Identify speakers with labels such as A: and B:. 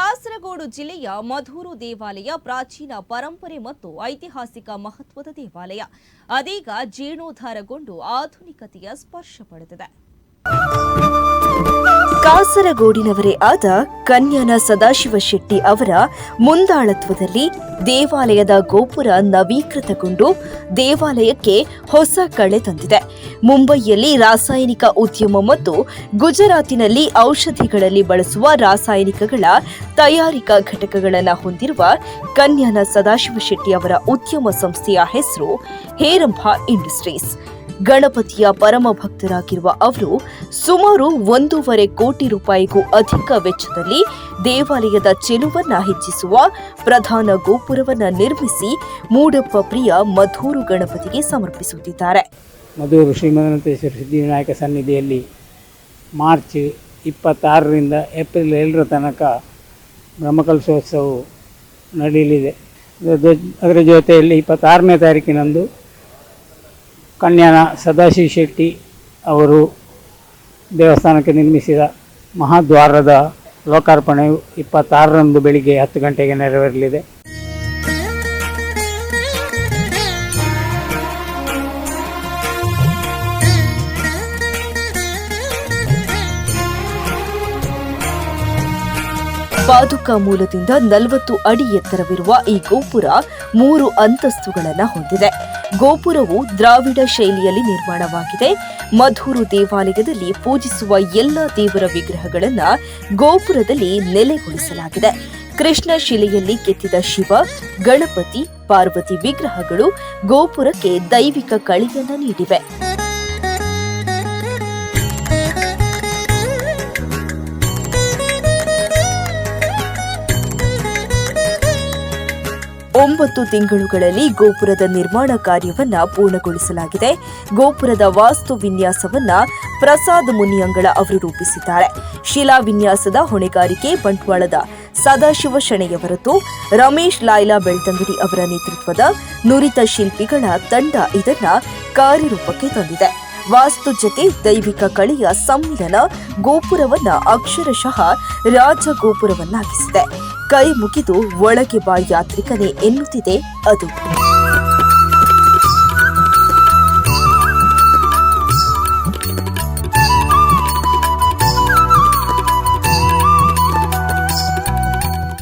A: ಕಾಸರಗೋಡು ಜಿಲ್ಲೆಯ ಮಧೂರು ದೇವಾಲಯ ಪ್ರಾಚೀನ ಪರಂಪರೆ ಮತ್ತು ಐತಿಹಾಸಿಕ ಮಹತ್ವದ ದೇವಾಲಯ. ಅದೀಗ ಜೀರ್ಣೋದ್ಧಾರಗೊಂಡು ಆಧುನಿಕತೆಯ ಸ್ಪರ್ಶ ಪಡೆದಿದೆ.
B: ಕಾಸರಗೋಡಿನವರೇ ಆದ ಕನ್ಯಾನ ಸದಾಶಿವ ಶೆಟ್ಟಿ ಅವರ ಮುಂದಾಳತ್ವದಲ್ಲಿ ದೇವಾಲಯದ ಗೋಪುರ ನವೀಕೃತಗೊಂಡು ದೇವಾಲಯಕ್ಕೆ ಹೊಸ ಕಳೆ ತಂದಿದೆ. ಮುಂಬೈಯಲ್ಲಿ ರಾಸಾಯನಿಕ ಉದ್ಯಮ ಮತ್ತು ಗುಜರಾತಿನಲ್ಲಿ ಔಷಧಿಗಳಲ್ಲಿ ಬಳಸುವ ರಾಸಾಯನಿಕಗಳ ತಯಾರಿಕಾ ಘಟಕಗಳನ್ನು ಹೊಂದಿರುವ ಕನ್ಯಾನ ಸದಾಶಿವ ಶೆಟ್ಟಿ ಅವರ ಉದ್ಯಮ ಸಂಸ್ಥೆಯ ಹೆಸರು ಹೇರಂಭ ಇಂಡಸ್ಟ್ರೀಸ್. ಗಣಪತಿಯ ಪರಮ ಭಕ್ತರಾಗಿರುವ ಅವರು ಸುಮಾರು ಒಂದೂವರೆ ಕೋಟಿ ರೂಪಾಯಿಗೂ ಅಧಿಕ ವೆಚ್ಚದಲ್ಲಿ ದೇವಾಲಯದ ಚೆಲುವನ್ನ ಹೆಚ್ಚಿಸುವ ಪ್ರಧಾನ ಗೋಪುರವನ್ನು ನಿರ್ಮಿಸಿ ಮೂಡಪ್ಪ ಪ್ರಿಯ ಮಧೂರು ಗಣಪತಿಗೆ ಸಮರ್ಪಿಸುತ್ತಿದ್ದಾರೆ.
C: ಮಧೂರು ಶ್ರೀಮಂತೇಶ್ವರ ಸಿದ್ಧಿವಿನಾಯಕ ಸನ್ನಿಧಿಯಲ್ಲಿ ಮಾರ್ಚ್ ಇಪ್ಪತ್ತಾರರಿಂದ ಏಪ್ರಿಲ್ ಏಳರ ತನಕ ಬ್ರಹ್ಮಕಲಶೋತ್ಸವವು ನಡೆಯಲಿದೆ. ಅದರ ಜೊತೆಯಲ್ಲಿ ಇಪ್ಪತ್ತಾರನೇ ತಾರೀಕಿನಂದು ಕನ್ಯಾನ ಸದಾಶಿವ ಶೆಟ್ಟಿ ಅವರು ದೇವಸ್ಥಾನಕ್ಕೆ ನಿರ್ಮಿಸಿದ ಮಹಾದ್ವಾರದ ಲೋಕಾರ್ಪಣೆಯು ಇಪ್ಪತ್ತಾರರಂದು ಬೆಳಿಗ್ಗೆ ಹತ್ತು ಗಂಟೆಗೆ ನೆರವೇರಲಿದೆ.
B: ಪಾದುಕಾ ಮೂಲದಿಂದ ನಲವತ್ತು ಅಡಿ ಎತ್ತರವಿರುವ ಈ ಗೋಪುರ ಮೂರು ಅಂತಸ್ತುಗಳನ್ನು ಹೊಂದಿದೆ. ಗೋಪುರವು ದ್ರಾವಿಡ ಶೈಲಿಯಲ್ಲಿ ನಿರ್ಮಾಣವಾಗಿದೆ. ಮಧೂರು ದೇವಾಲಯದಲ್ಲಿ ಪೂಜಿಸುವ ಎಲ್ಲ ದೇವರ ವಿಗ್ರಹಗಳನ್ನು ಗೋಪುರದಲ್ಲಿ ನೆಲೆಗೊಳಿಸಲಾಗಿದೆ. ಕೃಷ್ಣ ಶಿಲೆಯಲ್ಲಿ ಕೆತ್ತಿದ ಶಿವ, ಗಣಪತಿ, ಪಾರ್ವತಿ ವಿಗ್ರಹಗಳು ಗೋಪುರಕ್ಕೆ ದೈವಿಕ ಕಳೆಯನ್ನು ನೀಡಿವೆ. ಒಂಬತ್ತು ತಿಂಗಳುಗಳಲ್ಲಿ ಗೋಪುರದ ನಿರ್ಮಾಣ ಕಾರ್ಯವನ್ನ ಪೂರ್ಣಗೊಳಿಸಲಾಗಿದೆ. ಗೋಪುರದ ವಾಸ್ತು ವಿನ್ಯಾಸವನ್ನ ಪ್ರಸಾದ್ ಮುನಿಯಂಗಳ ಅವರು ರೂಪಿಸಿದ್ದಾರೆ. ಶಿಲಾ ವಿನ್ಯಾಸದ ಹೊಣೆಗಾರಿಕೆ ಬಂಟ್ವಾಳದ ಸದಾಶಿವ ಶೆಣೆಯವರದ್ದು ರಮೇಶ್ ಲಾಯ್ಲಾ ಬೆಳ್ತಂಗಡಿ ಅವರ ನೇತೃತ್ವದ ನುರಿತ ಶಿಲ್ಪಿಗಳ ತಂಡ ಇದನ್ನ ಕಾರ್ಯರೂಪಕ್ಕೆ ತಂದಿದೆ. ವಾಸ್ತು ಜೊತೆ ದೈವಿಕ ಕಳೆಯ ಸಮ್ಮಿಲನ ಗೋಪುರವನ್ನ ಅಕ್ಷರಶಃ ರಾಜಗೋಪುರವನ್ನಾಗಿಸಿದೆ. ಕೈ ಮುಗಿದು ಒಳಗೆ ಬಾ ಯಾತ್ರಿಕನೇ ಎನ್ನುತ್ತಿದೆ ಅದು.